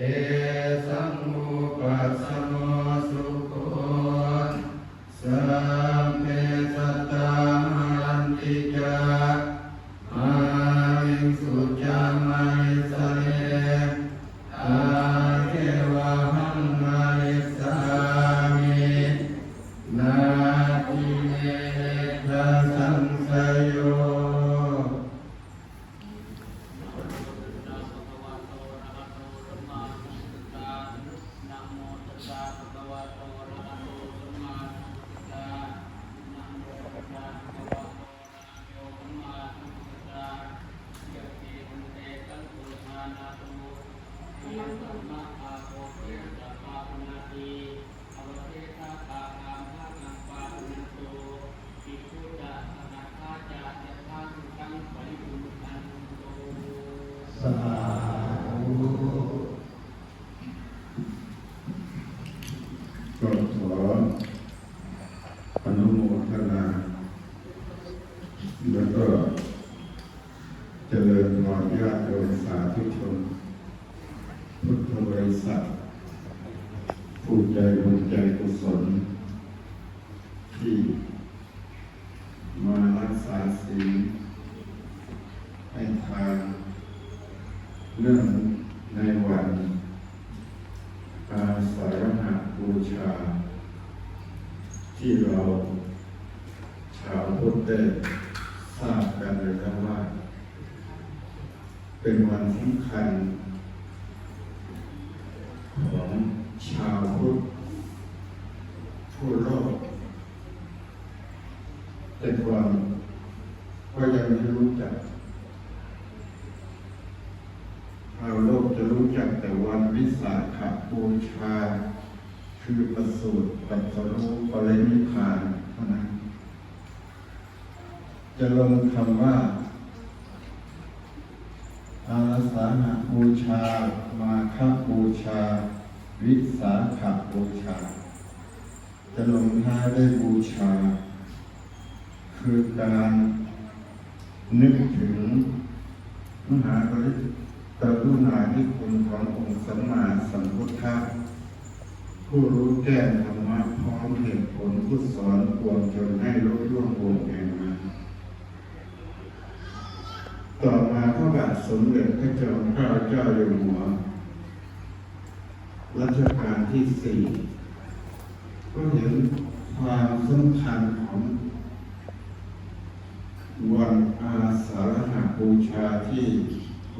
เอสังมุปัสสโม ผู้ใจบุญใจกุศลที่มารักษาศีลให้ทานเรื่องในวันอาสาฬหบูชา ที่เราชาวพุทธได้ทราบกันเลยครับว่า เป็นวันสำคัญของ ชาวพุทธทั่วโลกแต่ก่อนก็ยังไม่รู้จักชาวโลกจะรู้จักแต่วันวิสาขบูชา คือประสูติปัสรู้ปรินิพพานเท่านั้น จะลงคำว่า อาสาหบูชา มาคบูชา วิสาขบูชา จะลงท้ายด้วยบูชา คือการนึกถึงมหาปริกรุณาธิคุณขององค์สัมมาสัมพุทธะผู้รู้แก้ธรรมะพร้อมเหตุผลผู้สอนปวงจนให้รู้ล่วงวงแห่งมาต่อมาพระบาทสมเด็จพระเจ้าข้าเจ้าอยู่หัว รัชกาลที่สี่ก็เห็นความสำคัญของวันอาสาฬหบูชาที่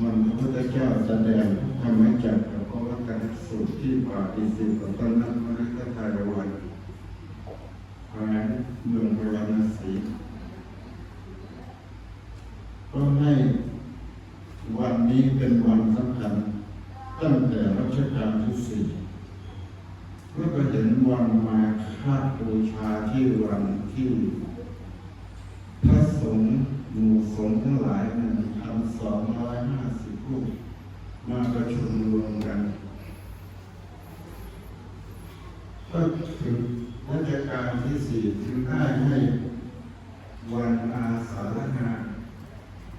วันพระพุทธเจ้าแสดงพระธรรมจักรกับพระวัตนสูตรที่ปาฏิสิตตนนั้นมฤคทายวันแขวงเมืองพราณสีก็ให้วันนี้เป็นวันสำคัญตั้งแต่รัชกาลที่ สี่เมื่อก็เห็นวันมาฆบูชาที่วันที่ พระสงฆ์หมู่สงฆ์ทั้งหลายหนึ่งพันสองร้อยห้าสิบรูปมาประชุมรวมกัน ก็ถึงรัชกาลที่สี่ถึงได้ให้วันอาสาฬหะ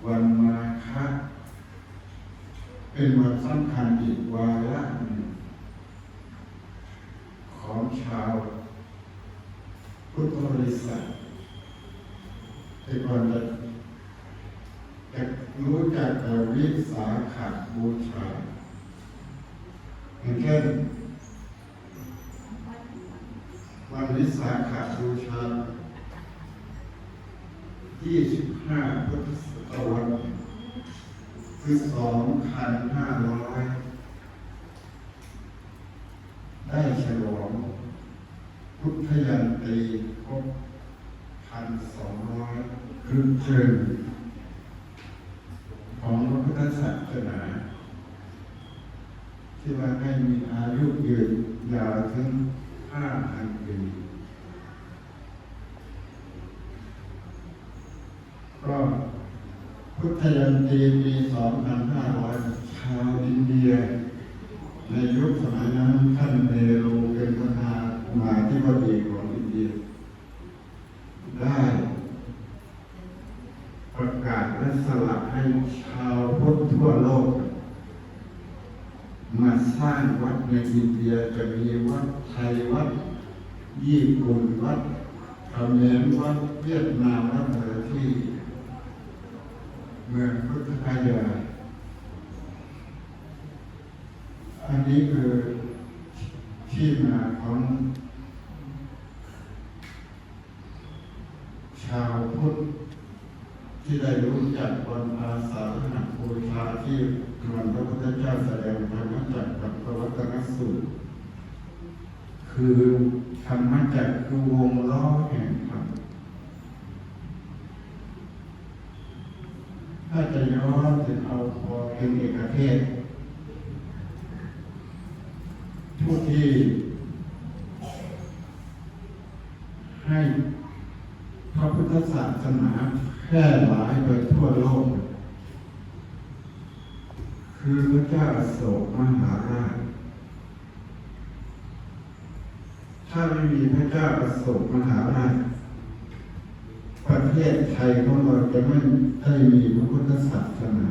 วันมาฆะเป็นวันสำคัญอีกวาระหนึ่งของชาวพุทธบริษัท แต่ก่อนจะจะ รู้จักแต่วิสาขบูชาอย่างเช่นวันวิสาขบูชา 25 พุทธศตวรรษคือ 2,500 ได้ฉลองพุทธยันตีครบพันสองร้อยครึ่งเชิง ธศาสนา ที่ว่าให้มีอายุยืนยาวถึงห้าพันปีก็พุทธยันตีมีสองพันห้าร้อยชาวอินเดีย ในยุคสมัยนั้นท่านเนรูเป็นประธานาธิบดีของอินเดีย ได้ประกาศและสละให้ชาวพุทธทั่วโลก ไมาสร้างวัดในอินเดียจะมีวัดไทยวัดญี่ปุ่นวัดเขมรวัดเวียดนามวัดอะไรที่ เมืองพุทธคยา อันนี้คือที่มาของ ชาวพุทธที่ได้รู้จักวันอาสาฬหบูชาที่กรอนพระพุทธเจ้าแสดงธรรมจักรกับพระวัตนสูตร คือธรรมจักรคือวงล้อแห่งธรรมถ้าจะย้อนถึงเอาพอเป็นเอกเทศ ผู้ที่ให้พระพุทธศาสนาแพร่หลายไปทั่วโลก คือพระเจ้าโศกมหาราช ถ้า ไม่มีพระเจ้าอโศกมหาราชประเทศไทยของเราจะไม่ได้มีพระพุทธศาสนา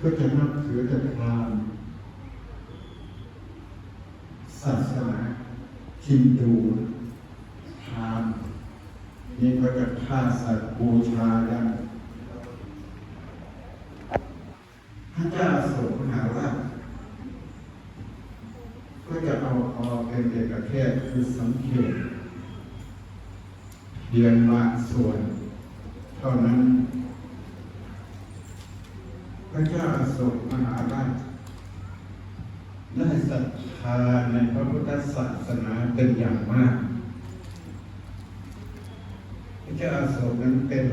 ก็จะนับถือแต่พราหมณ์ศาสนาฮินดูพราหมณ์นี่ก็จะฆ่าสัตว์บูชากันพระเจ้าอโศกมหาราช ก็จะเอาออกเป็นเอกเทศคือสังเกต เพียงบางส่วน เท่านั้น พระเจ้าอโศกมหาราชได้ศรัทธาในพระพุทธศาสนาเป็นอย่างมาก พระเจ้าอโศกนั้นเป็น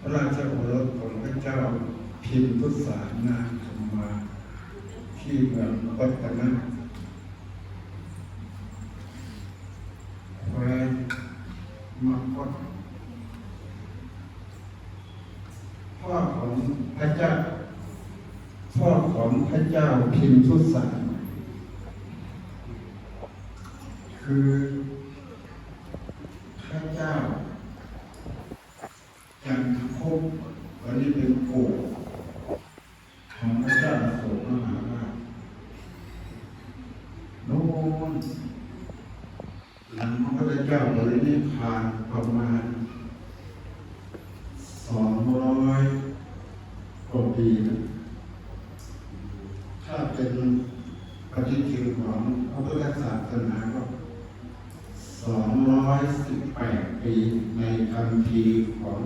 พระราชโอรสของพระเจ้าพิมพุสานาคมาที่เมืองปัตตนะแคว้น มาพดพ่อของพระเจ้า พ่อของพระเจ้าพิมทุสารคือพระเจ้า จันทภพวันนี้เป็นปู่ของพระเจ้าอโศกมหาราชโน่น หลังพระพุทธเจ้าบริณิพพานประมาณสองร้อยกว่าปีนะถ้าเป็นปฏิทินของพระพุทธศาสนาก็สองร้อยสิบแปดปในคำพีของ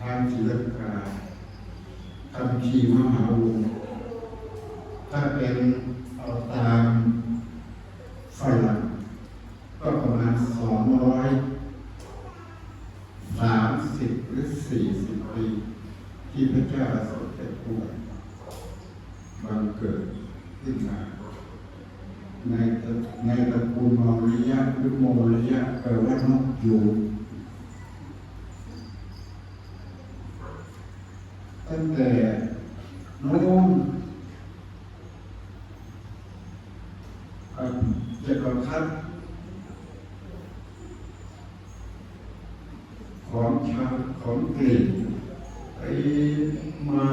ทางศิลปาคำพีมหาวงถ้าเป็นเอาตามฝรั่งก็ประมาณสองร้อยสามสิบหรือสี่สิบปี ที่พระเจ้าอโศกได้ป่วยบังเกิดขึ้นมา ในตระในตระกูลมอริยะหรือโมริยะแปล ว่านกยูงตั้งแต่น้นเอ่อจักรพรรดิของชาวของกรีกไปมา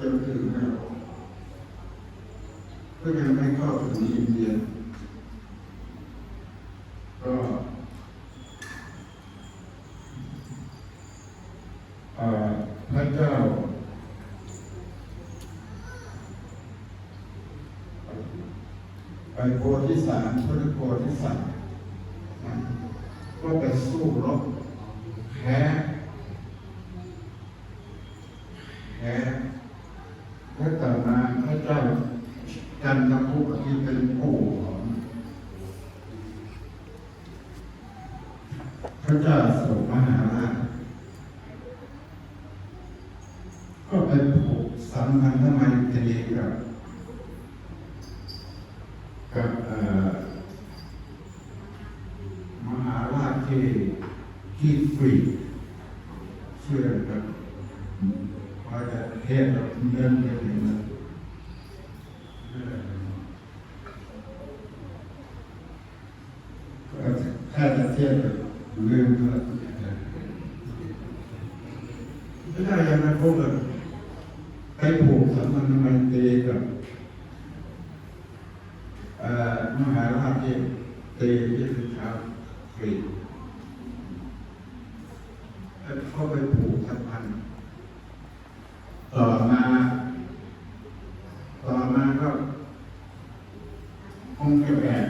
จนถึงเราก็ยังไม่เข้าถึงอินเดีย ก็เอ่อพระเจ้า ไปโพธิสารพระโพธิสัตว์นะก็ไปสู้รบแพ้แพ้แล้วต่อมาพระเจ้าจันทภูที่เป็นปู่ของพ ระเจ้าโสมมหาราชก็ไปผูกสัมพันธไมตรีกับกับเอ่อมหาราชที่ที่ฟรีเชื่อกับว่าจะเทศแบบเดินไปถึงนั้นเออก็ถ้าจะเทียบกับลืมก็ พระเจ้ายังนะพวกเราไปผูกสัมพันธ์มันตรีกับเอ่อมหาราชที่ตีที่คือชาวกรีกแล้ว เข้าไปผูกสัมพันธ์ต่อมา ต่อมาก็คงจะแบ่ง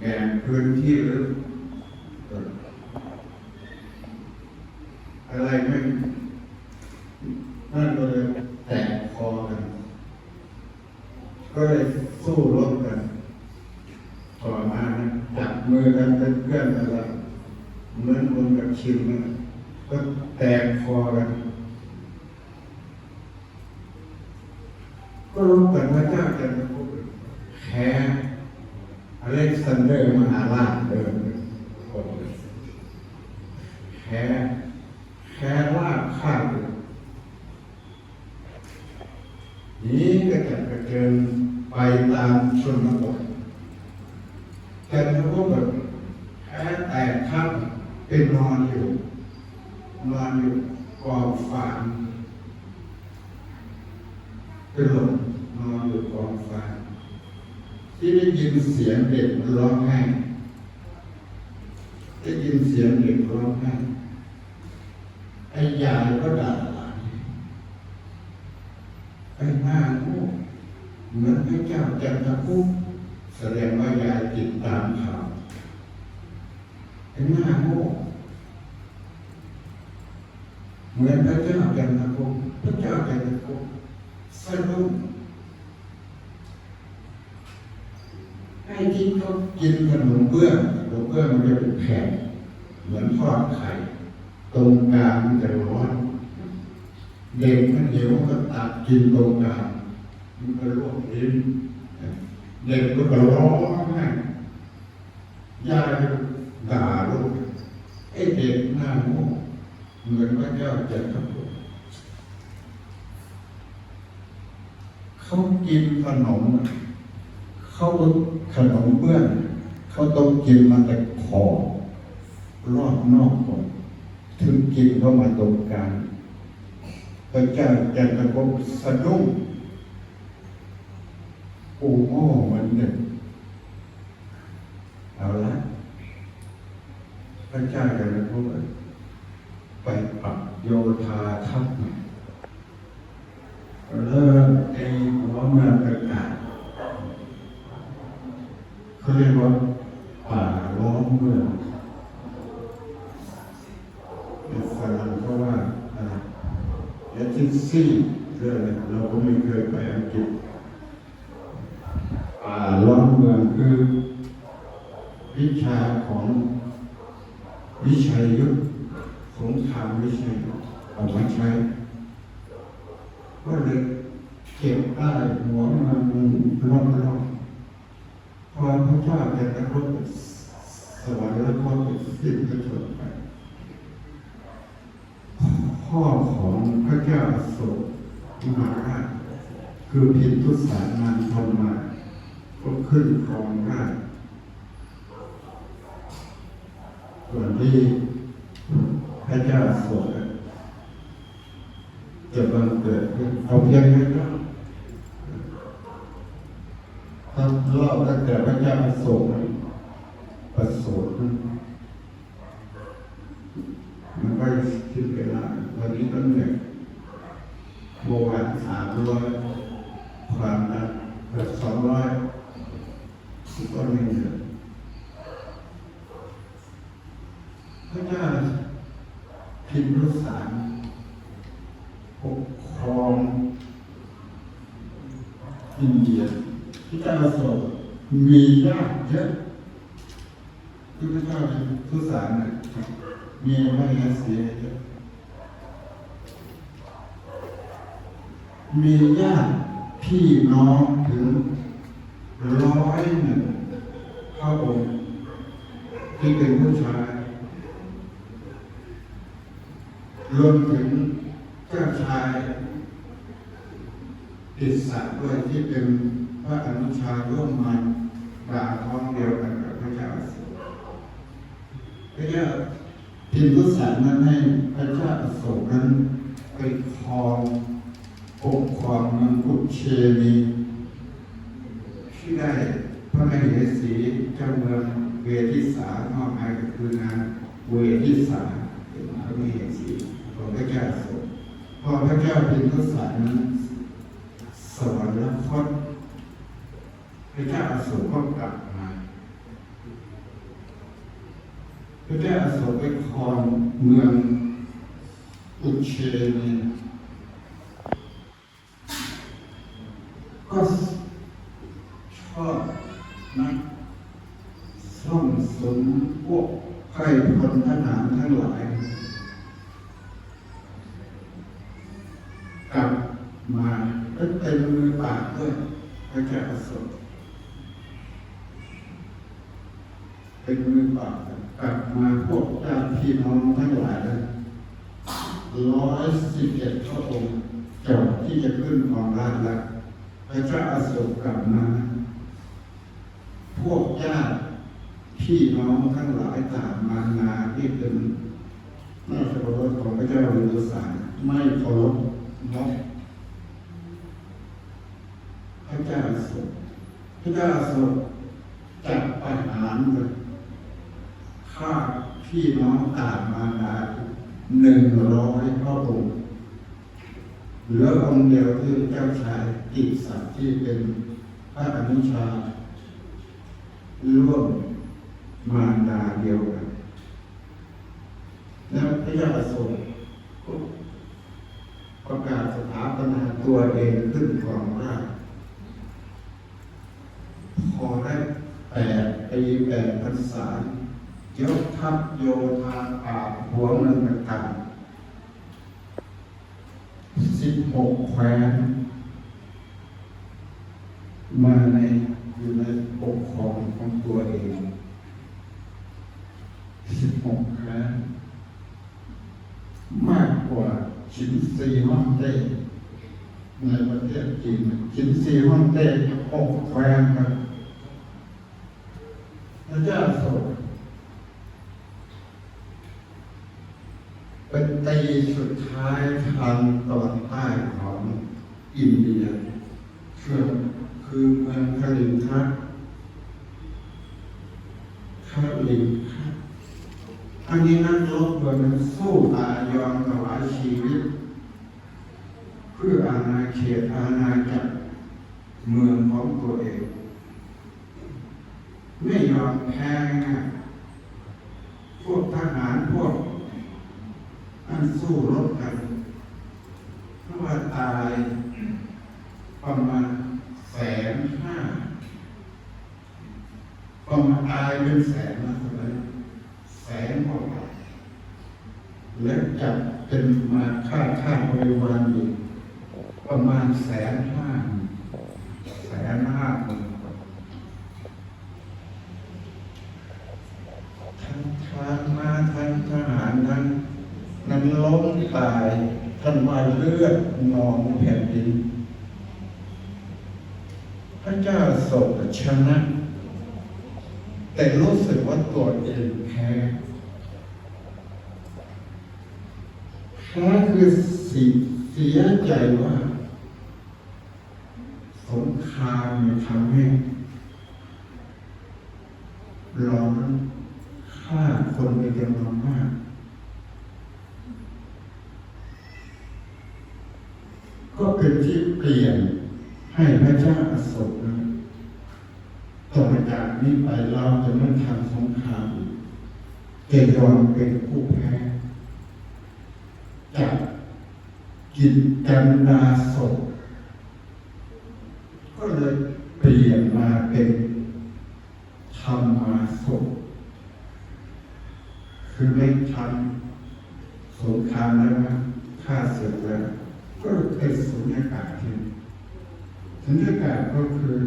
แบ่งพื้นที่หรือเอ่ออะไรไม่นั่นก็เลยแตกคอกัน ก็เลยสู้รบกัน ต่อมานะจับมือกันเป็นเพื่อนกันแล้วเหมือนคนกับชิมนะก็แตกคอกัน ก็รู้กันว่าเจ้าจะแพ้อเล็กซานเดอร์มหาราชเดิมแพ้แพ้ลาบข้าวนี้ก็จะกระเจิญไปตามชนบทแต่ถ้าพวกแบบแพ้แตกครับเป็นนอนอยู่ นอนอยู่กองฟางเป็นหลงนอนอยู่กองฟางที่ได้ยินเสียงเด็กร้องไห้ได้ยินเสียงเด็กร้องไห้ไอ้ยายก็ด่าหลานไอ้หน้าโง่เหมือนพระ เจ้าจันทคุปแสดงว่ายายติดตามข่าวไอ้หน้าโง่เหมือนพระเจ้าจันทคุปพระเจ้าจันทคุปสนุกไอ้ที่เขากินขนมเบื้องขนมเบื้องมันจะเป็นแผ่นเหมือนทอดไข่ ตรงกลางมันจะร้อนเด็กมันเดี๋ยวมันก็ตักกินตรงกลางมันก็ลวกลิ้น เด็กก็ก็ร้องไห้ยายด่าลูกไอ้เด็กหน้าโง่เหมือนพระเจ้าจะทำเขากินขนม เขาขนมเบื้องเขาต้องกินมาแต่คอรอบนอกก่อนถึงกินเข้ามาตรงกลางพระเจ้าจันทกบสะดุ้ง ปูโง่เหมันหนึ่งเอาละพระเจ้าจันทกบไปปรับโยธาทัพใหม่เริ่มไอ้หัวเมืองประกาศเขาเรียกว่าป่าล้อมเมืองเป็นฝรั่งเขาว่าอะไรเอทิซี่เรื่องเราก็ไม่เคยไปอังกฤษ ป่าล้อมเมืองคือวิชาของวิชัยยุทธสงครามวิชัยยุทธเอามาใช้ก็เลยเก็บได้หัวมันรอบรอบพอพระเจ้าจะกระทบสวรรค์แล้วก็สิ้นกระชนไปพ่อของพระเจ้าโศกมหาราชคือพินทุสารนานทนมา ก็ขึ้นครองราชย์ส่วนที่พระเจ้าอโศกจะบังเกิดขึ้นเอาเพียงแค่นั้นถ้าเล่าตั้งแต่พระเจ้าประสงค์ประสูติมันก็คิดเวลาวันนี้ก็เหนื่ยโบราณสามร้อยความนั้นเกือบสองร้อย ก็ไม่เหนื่อยพระเจ้าพิมพ์สารปกครองอินเดียที่เจ้าโศกมีญาติเยอะที่พระเจ้าเป็นผู้สารน่ะมีไม่ยาเสียเยอะมีญาติพี่น้องถึงร้อยหนึ่ง ระองค์ที่เป็นผู้ชายรวมถึงเจ้าชายติดสัตว์ด้วยที่เป็นพระอนุชาร่วมมันด่าท้องเดียวกันกับพระเจ้าอโศกพระเจ้าพิมพ์ทุสารนั้นให้พระเจ้าอโศกนั้นไปครองเมืองกุเชนีที่ได้พระมเหสีเจ้าเมืองเวทิสา มอบให้ก็คือนางเวทิสาเป็นพระมเหสีของพระเจ้าอโศกพอพระเจ้าเป็นทศนั้นสวรรคตพระเจ้าอโศกก็กลับมาพระเจ้าอโศกไปครองเมืองอุเชนีก็ชอบนักส่องสมพ วกไพร่พลทหารทั้งหลาย กลับมาก็เป็นมือปาบด้วยพระเจ้าอโศกเป็นมือปากกลับมาพวกญาติพี่น้องทั้งหลายร้อยสิบเอ็ดพระองค์จบที่จะขึ้นของราชแล้วพระเจ้าอโศกกลับมา พวกญาติ พี่น้องทั้งหลายต่ามมานาที่เป็นนาสเคารพของพระเจ้าวิรุสาไม่เคารพนกพระเจ้าอโศกพระเจ้าอโศกจับประหารเลยฆ่าพี่น้องต่ามมานาหนึ่งร้อยพระองค์เหลือองค์เดียวคือเจ้าชายกิสัตที่เป็นพระอนุชาร่วม มารดาเดียวกันแล้วพระเจ้าอโศกก็ประกาศสถาปนาตัวเองขึ้นของราชพอได้แปดปีแปดพรรษายกทัพโยธาปาบหัวเมืองต่างสิบหกแคว้นมาในอยู่ในปกครองของตัวเอง สิบหกแคว้นมากกว่าชินซีฮ่องเต้ในประเทศจีนชินซีฮ่องเต้หกแคว้นครับพระเจ้าโศกเป็นตีสุดท้ายทางตอนใต้ของอินเดียคือคือเมืองคาลินทัสคาลินท อันนี้นักรบเมืองสู้ตายยอมถวายชีวิต เพื่ออาณาเขตอาณาจักรเมืองของตัวเอง ไม่ยอมแพ้ง่ายพวกทหารพวกอันสู้รบกันเพราะว่าตายประมาณแสนห้าประมาณตายเป็นแสนนะสมัยแสนกว่าและจับ เป็นมาค่าค่าบริวารอีกประมาณแสนห้าแสนห้าหมื่นทั้งทางมาทั้งทหารทั้งนั้นล้มตายท่านว่าเลือดนองแผ่นดิน พระเจ้าโศกชนะ แต่รู้สึกว่าตัวเองแพ้ แพ้คือสิเสียใจว่า สงครามเนี่ยทำให้ร้อนฆ่าคนเป็นจำนวนมาก ก็เป็นที่เปลี่ยนให้พระเจ้าอโศกนะต่อจากนี้ไปเราจะไม่ทำสงครามอีกยอมเป็นผู้แพ้จาก กินกันดาศกก็เลยเปลี่ยนมาเป็นธรรมาศกคือไม่ทำสงครามแล้วนะฆ่าศึกแล้วก็เป็นสุญญากาศทีสุญญากาศก็คือ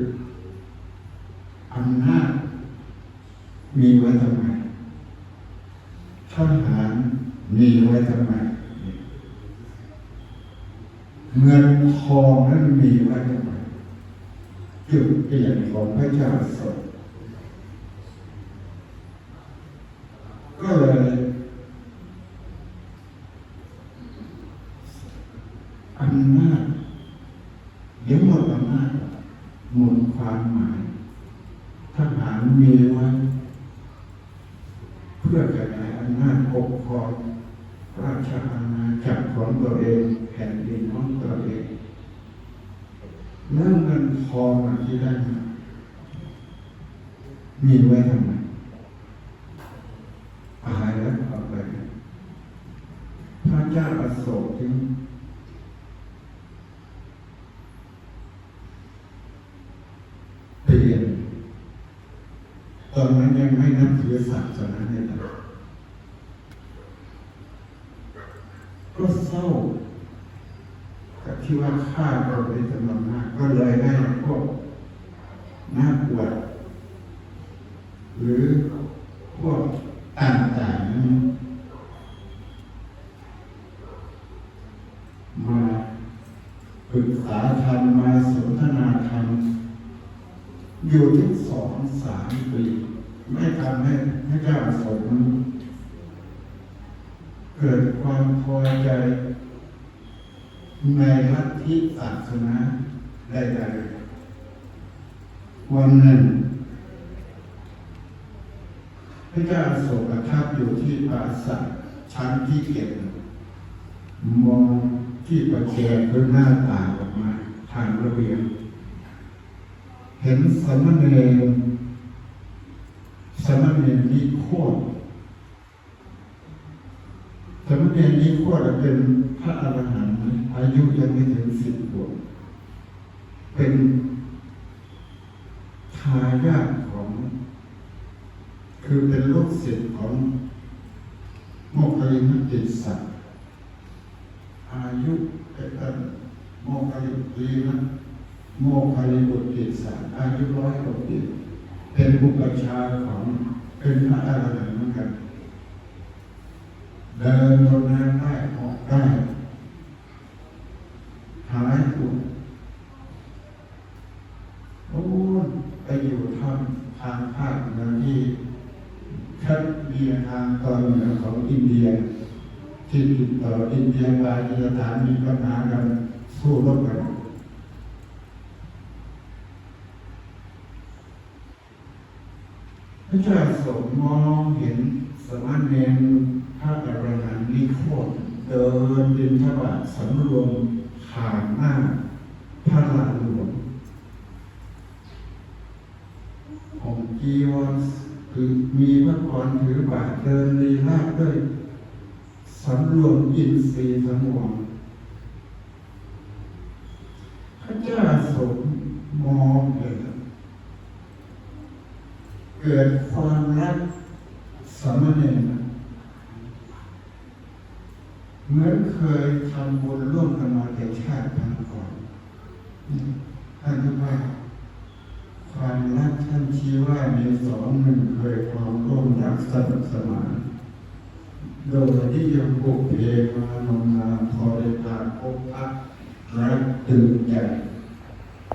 อำนาจมีไว้ทำไมทหารมีไว้ทำไม เงินทองนั้นมีไว้ทำไมจุดเปลี่ยนของพระเจ้าสดก็เลยอำนาจ ความหมาย ทหารมีไว้ เพื่อขยายอำนาจปกครองราชอาณาจักรของตัวเองแผ่นดินของตัวเองแล้วเงินทองอะ ที่ได้มามีไว้ทำไมตายแล้วเอาไปพระเจ้าอโศกจึงเปลี่ยนตอนนั้นยังไม่นับถือศาสนาเนี่ยนะก็เศร้ากับที่ว่าฆ่าเราเป็นจำนวนมากก็เลยได้พวกนักบวชหรือพวกต่างๆนั้นมาปรึกษาธรรมมาสนทนาธรรม อยู่ที่สองสามปีไม่ทำให้พระเจ้าสมเกิดความพอใจ ในลัทธิศาสนาใดๆวันหนึ่งพระเจ้าโศกประทับอยู่ที่ปราสาทชั้นที่เก็บมองที่ประแจคือหน้าต่างออกมา ทางระเบียง เห็นสมณเณรสมณเณรนิโคตสมณเณรนิโคตเป็นพระอรหันต์อายุยังไม่ถึงสิบขวบเป็นทายาทของ คือเป็นลูกศิษย์ของโมคคิริมติสัตอายุเป็นโมคคิริม โมคคลิบุตรสารอายุร้อยกว่าปีเป็นบุปชาของเป็นพระอรหันต์เหมือนกันเดินบนน้ำได้ออกได้หายปวดโอ้ยไปอยู่ทางทางภาคเหนือที่คัดเบียทางตอนเหนือของอินเดีย ที่ติดต่ออินเดียปากีสถานมีปัญหากันสู้รบกัน พ ระเจ้าทรงมองเห็นสมณเณรพระอรหันต์นิโคตเดินบินทบาทสำรวมผ่านหน้าพระลานหลวงองค์จีวรคือมีพระพรถือบาทเดินลีลาด้วยสำรวมอินทรีย์ทั้งวงพระเจ้าทรงมองเห็น เกิดความรักสามเณรเหมือนเคยทำบุญร่วมกันมาแต่ชาติพันก่อนท่านว่าความรักท่านชี้ว่ามีสองหนึ่งเคยความร่วมรักสนุกสนานโดยที่ยังปุกเพมานมนานพอได้พาพบพักรักตื่นใจ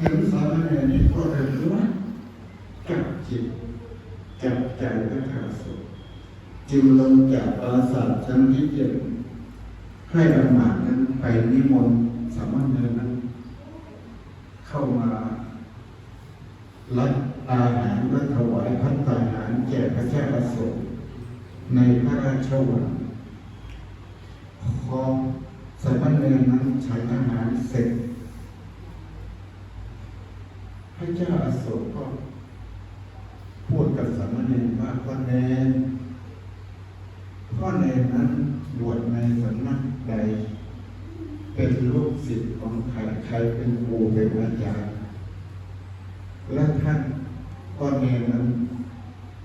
ถึงสามเณรนี้ก็เลยรักจับจิต จับใจพระเจ้าสุจึงลงจากปราสาทชั้นที่เจ็ดให้อำมาตนั้นไปนิมนต์สามเณรนั้น เข้ามารับอาหารและถวายพัฒตาหารแก่พระเจ้าอโศกในพระราชวังพอสามเณรนั้นฉันอาหารเสร็จ พระเจ้าอโศกก็พูดกับ สามเณรว่าพ่อเนรพ่อเนรนั้นบวชในสำนักใด เป็นลูกศิษย์ของใครใครเป็นครูเป็นอาจารย์และท่านพ่อเนรนั้น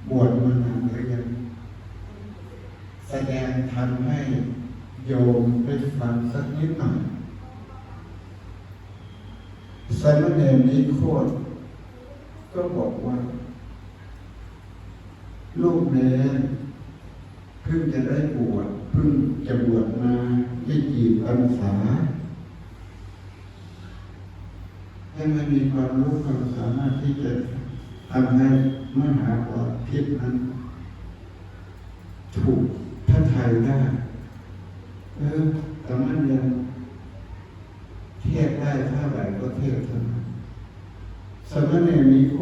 บวชมานานหรือยังแสดงทำให้โยมได้ฟังสักนิดหน่อยสามเณรนี้โคตรก็บอกว่า ลูกเนรเพิ่งจะได้บวชเพิ่งจะบวชมาไม่กี่พรรษายังไม่มีความรู้ความสามารถที่จะทำให้มหาปอดพิษนั้น ถูกพระทัยได้ เออแต่มันยังเทศได้เท่าไหร่ก็เทศเท่านั้นสมณเณรมี